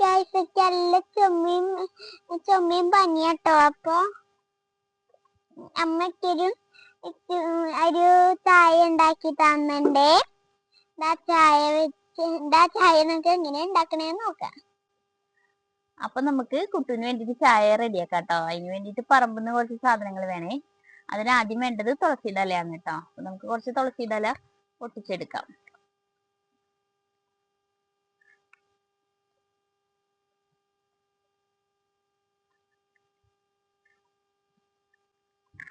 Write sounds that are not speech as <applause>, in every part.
Guys നല്ല ചുമയും ചുമയും പനിയാട്ടോ. അപ്പൊ അമ്മയ്ക്കൊരു ഒരു ചായ ഉണ്ടാക്കി തന്നിണ്ടേ. ദാ ചായ വെച്ച് ദാ ചായ നമുക്ക് എങ്ങനെ ഉണ്ടാക്കണേന്ന് നോക്കാം. അപ്പൊ നമുക്ക് കുട്ടുവിന് വേണ്ടിട്ട് ചായ റെഡിയാക്കാം കേട്ടോ അതിന് വേണ്ടിട്ട് പറമ്പുന്ന കുറച്ച് സാധനങ്ങൾ വേണേ. അതിന് ആദ്യം വേണ്ടത് തുളസിയുടെ ഇലയാണ് കേട്ടോ. അപ്പൊ നമുക്ക് കുറച്ച് തുളസിയുടെ ഇല പൊട്ടിച്ചെടുക്കാം.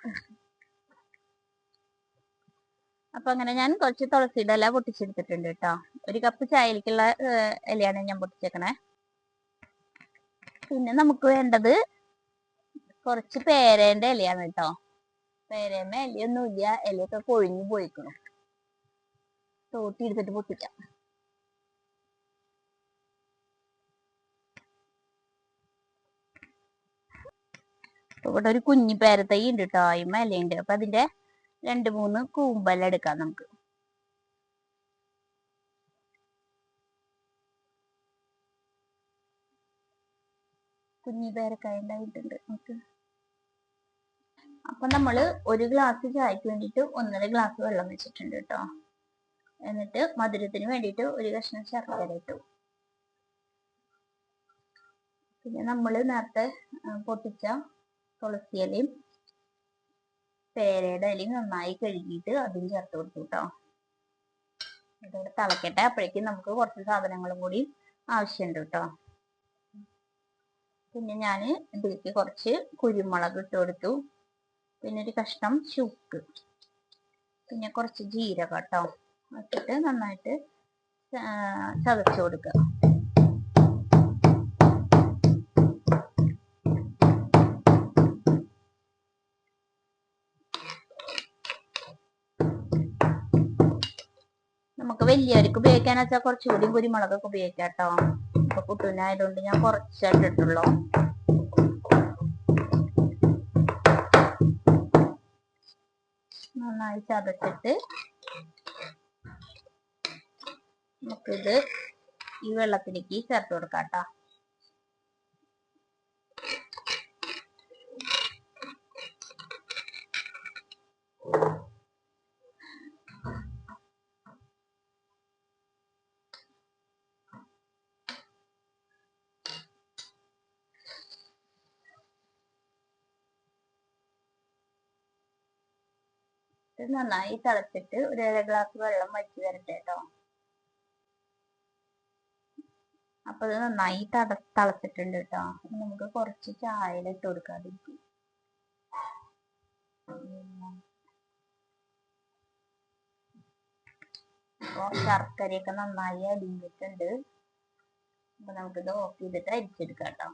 <laughs> അപ്പൊ അങ്ങനെ ഞാൻ കുറച്ച് തുളസിയുടെ ഇല പൊട്ടിച്ചെടുത്തിട്ടുണ്ട് കേട്ടോ. ഒരു കപ്പ് ചായയിലേക്കുള്ള ഇലയാണ് ഞാൻ പൊട്ടിച്ചേക്കണേ. പിന്നെ നമുക്ക് വേണ്ടത് കുറച്ച് പേരേന്റെ ഇലയാണ് കേട്ടോ. പേരേമ്മ ഇലയൊന്നുമില്ല. ഇലയൊക്കെ കൊഴിഞ്ഞു പോയിക്കണം. തോട്ടി എടുത്തിട്ട് പൊട്ടിക്കാം. ഇവിടെ ഒരു കുഞ്ഞു പേരത്തൈ ഉണ്ട് കേട്ടോ ഈ ഇലയുണ്ട് അപ്പൊ അതിന്റെ രണ്ട് മൂന്ന് കൂമ്പല്ല എടുക്കാം നമുക്ക്. കുഞ്ഞി പേരക്കായ ഉണ്ടായിട്ടുണ്ട് നമുക്ക്. അപ്പൊ നമ്മൾ ഒരു ഗ്ലാസ് ചായക്ക് വേണ്ടിയിട്ട് ഒന്നര ഗ്ലാസ് വെള്ളം വെച്ചിട്ടുണ്ട് കേട്ടോ എന്നിട്ട് മധുരത്തിന് വേണ്ടിയിട്ട് ഒരു കഷ്ണം ശർക്കര ഇട്ടു. പിന്നെ നമ്മൾ നേരത്തെ പൊട്ടിച്ച തുളസി ഇലയും പേരയുടെ ഇലയും നന്നായി കഴുകിയിട്ട് അതും ചേർത്ത് കൊടുത്തു കേട്ടോ അതുകൊണ്ട് തിളക്കട്ടെ. അപ്പോഴേക്കും നമുക്ക് കുറച്ച് സാധനങ്ങളും കൂടി ആവശ്യമുണ്ട് കേട്ടോ പിന്നെ ഞാൻ ഇതിലേക്ക് കുറച്ച് കുരുമുളക് ഇട്ട് കൊടുത്തു. പിന്നെ ഒരു കഷ്ണം ചുക്ക്. പിന്നെ കുറച്ച് ജീരകം കേട്ടോ ഇട്ടിട്ട് നന്നായിട്ട് ചതച്ചു കൊടുക്കുക വലിയവർക്ക് ഉപയോഗിക്കാന്ന് വെച്ചാൽ കുറച്ചുകൂടി കുരുമുളകൊക്കെ ഉപയോഗിക്കാം കേട്ടോ ഇപ്പൊ കുട്ടൂനായതുകൊണ്ട് ഞാൻ കുറച്ചിട്ടുള്ളൂ നന്നായി ചതച്ചിട്ട് നമുക്കിത് ഈ വെള്ളത്തിലേക്ക് ചേർത്ത് കൊടുക്കാം കേട്ടോ ഇത് നന്നായി തിളച്ചിട്ട് ഒരു അര ഗ്ലാസ് വെള്ളം വറ്റി വരട്ടെ കേട്ടോ അപ്പൊ ഇത് നന്നായി തട തിളച്ചിട്ടുണ്ട് കേട്ടോ നമുക്ക് കുറച്ച് ചായയിൽ ഇട്ട് കൊടുക്കാതിരിക്കും അപ്പോ ശർക്കരയൊക്കെ നന്നായി അലിഞ്ഞിട്ടുണ്ട് അപ്പൊ നമുക്കിത് ഓഫ് ചെയ്തിട്ട് അരിച്ചെടുക്കാം കേട്ടോ